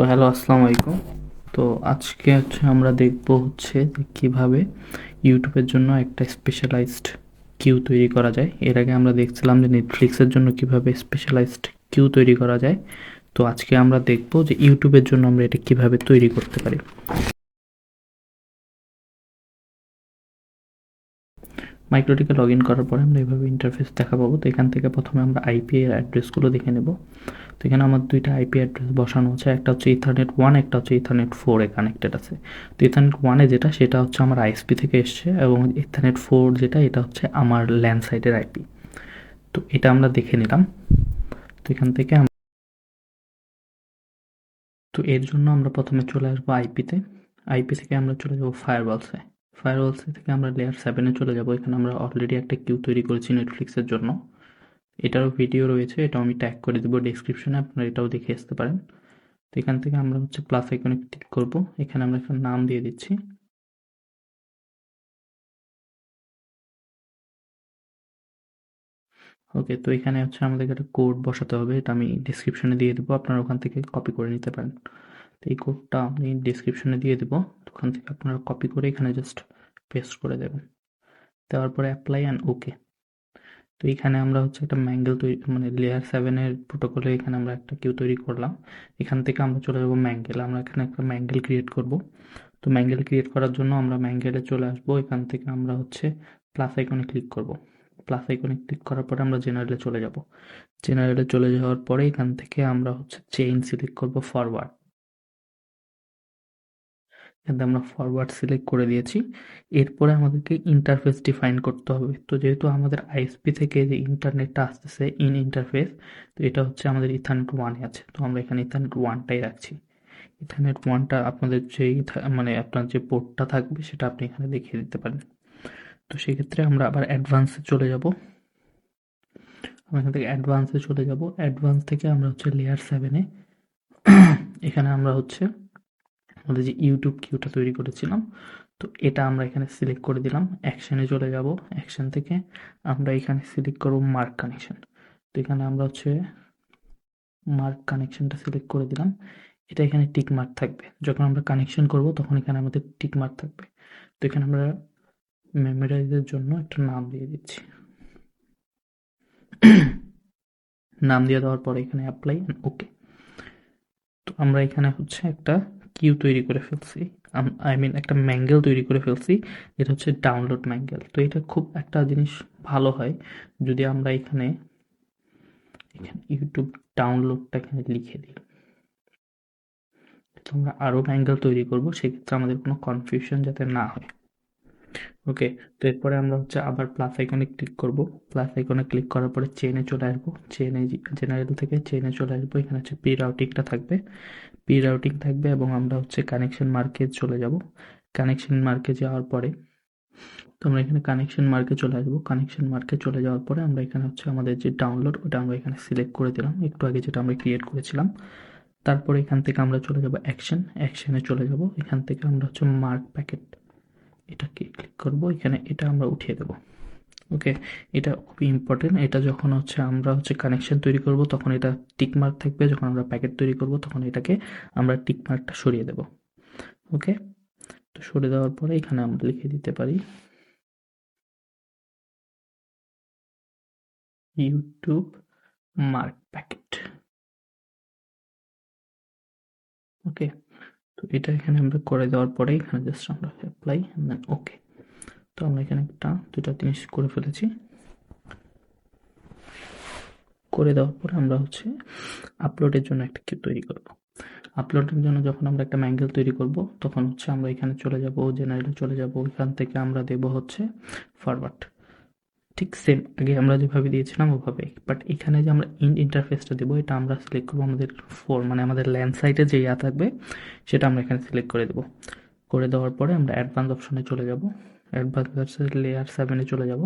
তো হ্যালো, আসসালামু আলাইকুম। তো আজকে হচ্ছে আমরা দেখব হচ্ছে কীভাবে ইউটিউবের জন্য একটা স্পেশালাইজড কিউ তৈরি করা যায়। এর আগে আমরা দেখছিলাম যে নেটফ্লিক্সের জন্য কীভাবে স্পেশালাইজড কিউ তৈরি করা যায়। তো আজকে আমরা দেখব যে ইউটিউবের জন্য আমরা এটা কীভাবে তৈরি করতে পারি। মাইক্রোটিকে লগ ইন করার পরে আমরা এইভাবে ইন্টারফেস দেখা পাবো তো এখান থেকে প্রথমে আমরা আইপি এর অ্যাড্রেসগুলো দেখে নেব। তো এখানে আমার দুইটা আইপি অ্যাড্রেস বসানো আছে। একটা হচ্ছে ইথারনেট ওয়ান একটা হচ্ছে ইথারনেট ফোরে কানেক্টেড আছে। তো ইথারনেট ওয়ানে যেটা, সেটা হচ্ছে আমার আইএসপি থেকে এসছে এবং ইথারনেট ফোর যেটা, এটা হচ্ছে আমার ল্যান্ড সাইডের আইপি তো এটা আমরা দেখে নিলাম। তো এখান থেকে তো এর জন্য আমরা প্রথমে চলে আসব আইপিতে আইপি থেকে আমরা চলে যাব ফায়ারওয়ালসে ফায়ারওয়ালস থেকে আমরা লেয়ার সেভেনে চলে যাব। এখানে আমরা অলরেডি একটা কিউ তৈরি করেছি নেটফ্লিক্সের জন্য। এটারও ভিডিও রয়েছে, এটাও আমি ট্যাগ করে দেবো ডিসক্রিপশনে আপনারা এটাও দেখে আসতে পারেন। তো এখান থেকে আমরা হচ্ছে প্লাস আইকনে ক্লিক করব। এখানে আমরা একটা নাম দিয়ে দিচ্ছি। ওকে তো এখানে হচ্ছে আমাদেরকে একটা কোড বসাতে হবে, এটা আমি ডিসক্রিপশনে দিয়ে দেবো। আপনারা ওখান থেকে কপি করে নিতে পারেন। তো এই কোডটা আমি ডিসক্রিপশনে দিয়ে দেবো। ওখান থেকে আপনারা কপি করে এখানে জাস্ট পেস্ট করে দেবেন দেওয়ার পরে অ্যাপ্লাই অ্যান্ড ওকে তো এখানে আমরা হচ্ছে একটা ম্যাঙ্গেল তৈরি মানে লেয়ার সেভেনের প্রোটোকলে এখানে আমরা একটা কিউ তৈরি করলাম। এখান থেকে আমরা চলে যাব ম্যাঙ্গেল আমরা এখানে একটা ম্যাঙ্গেল ক্রিয়েট করব। তো ম্যাঙ্গেল ক্রিয়েট করার জন্য আমরা ম্যাঙ্গেলে চলে আসব। এখান থেকে আমরা হচ্ছে প্লাস আইকনে ক্লিক করব। প্লাস আইকনে ক্লিক করার পরে আমরা জেনারেলে চলে যাব। জেনারেলে চলে যাওয়ার পরে এখান থেকে আমরা হচ্ছে চেইন সিলেক্ট করব ফরওয়ার্ড এখানে আমরা ফরওয়ার্ড সিলেক্ট করে দিয়েছি। এরপরে আমাদেরকে ইন্টারফেস ডিফাইন করতে হবে। তো যেহেতু আমাদের আইএসপি থেকে যে ইন্টারনেটটা আসতেছে ইন ইন্টারফেস তো এটা হচ্ছে আমাদের ইথারনেট ওয়ানে আছে। তো আমরা এখানে ইথারনেট ওয়ানটাই রাখছি। ইথারনেট ওয়ানটা আপনাদের যে মানে আপনার যে পোর্টটা থাকবে, সেটা আপনি এখানে দেখিয়ে দিতে পারেন। তো সেক্ষেত্রে আমরা আবার অ্যাডভান্সে চলে যাব। আমরা এখান থেকে অ্যাডভান্সে চলে যাব। অ্যাডভান্স থেকে আমরা হচ্ছে লেয়ার সেভেনে এখানে আমরা হচ্ছে আমাদের যে ইউটিউব কিউটা তৈরি করেছিলাম, তো এটা আমরা এখানে সিলেক্ট করে দিলাম অ্যাকশানে চলে যাব। অ্যাকশন থেকে আমরা এখানে সিলেক্ট করব মার্ক কানেকশন তো এখানে আমরা হচ্ছে মার্ক কানেকশনটা সিলেক্ট করে দিলাম। এটা এখানে টিক মার্ক থাকবে। যখন আমরা কানেকশন করব, তখন এখানে আমাদের টিক মার্ক থাকবে। তো এখানে আমরা মেমোরাইজের জন্য একটা নাম দিয়ে দিচ্ছি। নাম দিয়ে দেওয়ার পরে এখানে অ্যাপ্লাই ওকে তো আমরা এখানে হচ্ছে একটা কিউ তৈরি করে ফেলছি। আই মিন একটা ম্যাঙ্গেল তৈরি করে ফেলছি, যেটা হচ্ছে ডাউনলোড ম্যাঙ্গেল তো এটা খুব একটা জিনিস ভালো হয় যদি আমরা এখানে এখানে ইউটিউব ডাউনলোডটা এখানে লিখে দিই। তো আমরা আরও ম্যাঙ্গেল তৈরি করব, সেক্ষেত্রে আমাদের কোনো কনফিউশন যাতে না হয়। ওকে তো এরপরে আমরা হচ্ছে আবার প্লাস আইকনে ক্লিক করব। প্লাস আইকনে ক্লিক করার পরে চেনে চলে আসব। চেনে জেনারেল থেকে চেনে চলে আসব। এখানে হচ্ছে পি রাউটিংটা থাকবে। পি রাউটিং থাকবে এবং আমরা হচ্ছে কানেকশন মার্কে চলে যাব। কানেকশন মার্কে যাওয়ার পরে তো আমরা এখানে কানেকশন মার্কে চলে আসব। কানেকশন মার্কে চলে যাওয়ার পরে আমরা এখানে হচ্ছে আমাদের যে ডাউনলোড ওটা আমরা এখানে সিলেক্ট করে দিলাম। একটু আগে যেটা আমরা ক্রিয়েট করেছিলাম। তারপরে এখান থেকে আমরা চলে যাব অ্যাকশন অ্যাকশনে চলে যাব। এখান থেকে আমরা হচ্ছে মার্ক প্যাকেট এটাকে ক্লিক করব, এখানে এটা আমরা উঠিয়ে দেব। ওকে এটা খুবই ইম্পর্টেন্ট এটা যখন হচ্ছে আমরা হচ্ছে কানেকশন তৈরি করব, তখন এটা টিক মার্ক থাকবে, যখন আমরা প্যাকেট তৈরি করব, তখন এটাকে আমরা টিক মার্কটা সরিয়ে দেব। ওকে তো সরিয়ে দেওয়ার পরে এখানে আমরা লিখে দিতে পারি ইউটিউব মার্ক প্যাকেট ওকে তো এটা এখানে আমরা করে দেওয়ার পরে এখানে জাস্ট আমরা অ্যাপ্লাই দেন ওকে তো আমরা এখানে একটা দুটা জিনিস করে ফেলেছি। করে দেওয়ার পরে আমরা হচ্ছে আপলোডের জন্য একটা কি তৈরি করব। আপলোডের জন্য যখন আমরা একটা ম্যাঙ্গেল তৈরি করব, তখন হচ্ছে আমরা এখানে চলে যাব জেনারেলে চলে যাব। এখান থেকে আমরা দেব হচ্ছে ফরওয়ার্ড ঠিক সেম আগে আমরা যেভাবে দিয়েছিলাম ওভাবে। বাট এখানে যে আমরা ইন ইন্টারফেসটা দেবো, এটা আমরা সিলেক্ট করব আমাদের ফোর মানে আমাদের ল্যান্ড সাইটে যে ইয়া থাকবে, সেটা আমরা এখানে সিলেক্ট করে দেবো। করে দেওয়ার পরে আমরা অ্যাডভান্স অপশনে চলে যাব। অ্যাডভান্স লেয়ার সেভেনে চলে যাব।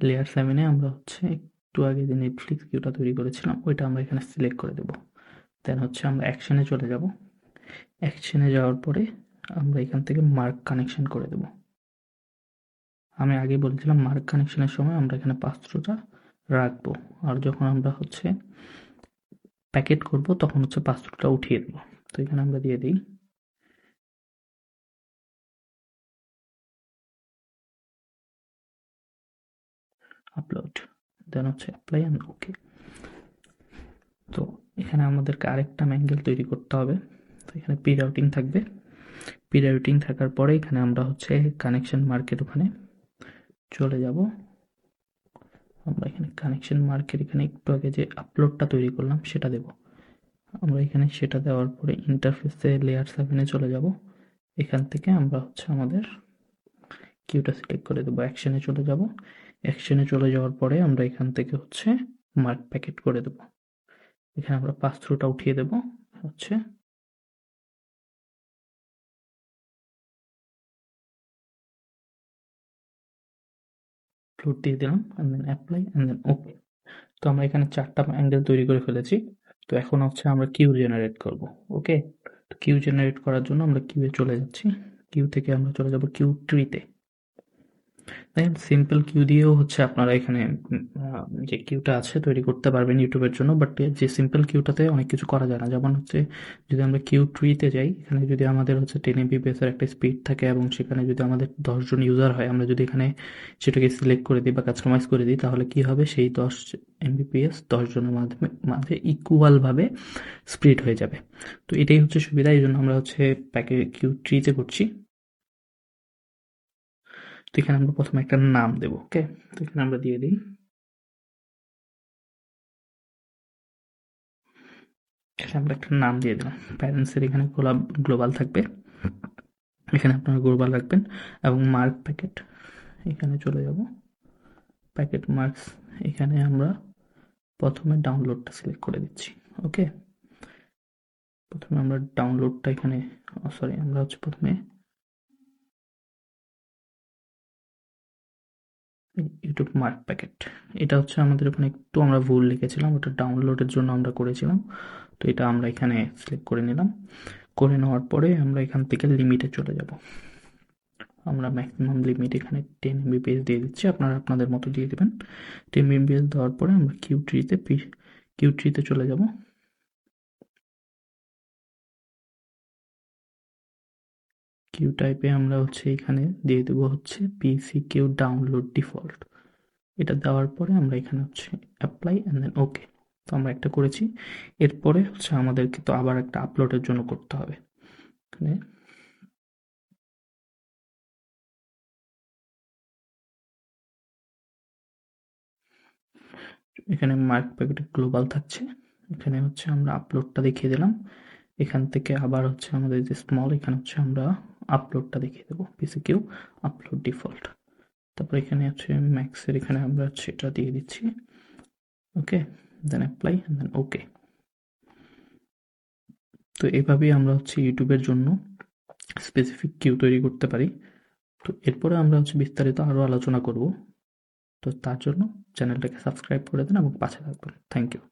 লেয়ার সেভেনে আমরা হচ্ছে একটু আগে যে নেটফ্লিক্স কিউটা তৈরি করেছিলাম, ওইটা আমরা এখানে সিলেক্ট করে দেবো। দেন হচ্ছে আমরা অ্যাকশনে চলে যাব। অ্যাকশনে যাওয়ার পরে আমরা এখান থেকে মার্ক কানেকশন করে দেব। আমি আগে বলেছিলাম মার্ক কানেকশনের সময় আমরা এখানে পাত্রটা রাখব। আর যখন আমরা হচ্ছে প্যাকেট করব, তখন হচ্ছে পাসওয়ার্ডটা উঠিয়ে দেবো। তো এখানে আমরা দিয়ে দিই। আপলোড দেন হচ্ছে অ্যাপ্লাই অ্যান্ড ওকে তো এখানে আমাদেরকে আরেকটা ম্যাঙ্গেল তৈরি করতে হবে। তো এখানে পি রাউটিং থাকবে। পি রাউটিং থাকার পরে এখানে আমরা হচ্ছে কানেকশন মার্কেট ওখানে চলে যাব। আমরা এখানে কানেকশন মার্কেট এখানে একটু আগে যে আপলোডটা তৈরি করলাম, সেটা দেব। আমরা এখানে সেটা দেওয়ার পরে ইন্টারফেসে লেয়ার সেভেনে চলে যাব। এখান থেকে আমরা হচ্ছে আমাদের কিউটা সিলেক্ট করে দেবো। অ্যাকশনে চলে যাব। অ্যাকশনে চলে যাওয়ার পরে আমরা এখান থেকে হচ্ছে মার্ক প্যাকেট করে দেবো। এখানে আমরা পাস থ্রুটা উঠিয়ে দেব। হচ্ছে ফ্লোট দিয়ে দিলাম and then apply and then okay তো আমরা এখানে চারটা অ্যাঙ্গেল তৈরি করে ফেলেছি। তো এখন হচ্ছে আমরা কিউ জেনারেট করব ওকে তো কিউ জেনারেট করার জন্য আমরা কিউয়ে চলে যাচ্ছি। কিউ থেকে আমরা চলে যাব কিউ ট্রিতে দেখেন সিম্পল কিউ দিয়েও হচ্ছে আপনারা এখানে যে কিউটা আছে তৈরি করতে পারবেন ইউটিউবের জন্য বাট যে সিম্পল কিউটাতে অনেক কিছু করা যায় না। যেমন হচ্ছে যদি আমরা কিউ ট্রিতে যাই, এখানে যদি আমাদের হচ্ছে টেন এমবিপিএসের একটা স্পিড থাকে এবং সেখানে যদি আমাদের দশজন ইউজার হয়, আমরা যদি এখানে সেটাকে সিলেক্ট করে দিই বা কাস্টমাইজ করে দিই, তাহলে কি হবে? সেই দশ এমবিপিএস দশজনের মাধ্যমে, মাঝে ইকুয়ালভাবে স্প্রিড হয়ে যাবে। তো এটাই হচ্ছে সুবিধা এই জন্য আমরা হচ্ছে প্যাকে কিউ ট্রিতে করছি। তো এখানে আমরা প্রথমে একটা নাম দেব ওকে তো এখানে আমরা দিয়ে দিই। এখানে আমরা একটা নাম দিয়ে দিলাম। প্যারেন্টসের এখানে গোলাপ গ্লোবাল থাকবে। এখানে আপনারা গ্লোবাল রাখবেন এবং মার্ক প্যাকেট এখানে চলে যাব। প্যাকেট মার্কস এখানে আমরা প্রথমে ডাউনলোডটা সিলেক্ট করে দিচ্ছি ওকে প্রথমে আমরা ডাউনলোডটা এখানে সরি আমরা হচ্ছে প্রথমে ইউটিউব মার্ক প্যাকেট এটা হচ্ছে আমাদের ওখানে একটু আমরা ভুল লিখেছিলাম, ওটা ডাউনলোডের জন্য আমরা করেছিলাম। তো এটা আমরা এখানে সিলেক্ট করে নিলাম। করে নেওয়ার পরে আমরা এখান থেকে লিমিটে চলে যাব। আমরা ম্যাক্সিমাম লিমিট এখানে টেন এমবিপিএস দিয়ে দিচ্ছি, আপনারা আপনাদের মতো দিয়ে দেবেন। টেন এমবিপিএস দেওয়ার পরে আমরা কিউ ট্রিতে কিউ ট্রিতে চলে যাব। কিউ টাইপে আমরা হচ্ছে এখানে দিয়ে দেবো হচ্ছে পিসি কিউ ডাউনলোড ডিফল্ট এটা দেওয়ার পরে আমরা এখানে হচ্ছে অ্যাপ্লাই অ্যান্ড দেন ওকে তো আমরা একটা করেছি। এরপরে হচ্ছে আমাদেরকে তো আবার একটা আপলোডের জন্য করতে হবে। এখানে এখানে মার্ক প্যাকেট গ্লোবাল থাকছে। এখানে হচ্ছে আমরা আপলোডটা দেখিয়ে দিলাম। এখান থেকে আবার হচ্ছে আমাদের যে স্মল এখানে হচ্ছে আমরা আপলোডটা দেখিয়ে দেবো পিসি কিউ আপলোড ডিফল্ট তারপর এখানে হচ্ছে ম্যাক্সের এখানে আমরা এটা দিয়ে দিচ্ছি। ওকে দেন অ্যাপ্লাই দেন ওকে তো এভাবেই আমরা হচ্ছে ইউটিউবের জন্য স্পেসিফিক কিউ তৈরি করতে পারি। তো এরপরে আমরা হচ্ছে বিস্তারিত আরও আলোচনা করব। তো তার জন্য চ্যানেলটাকে সাবস্ক্রাইব করে দেন এবং পাশে থাকবেন। Thank you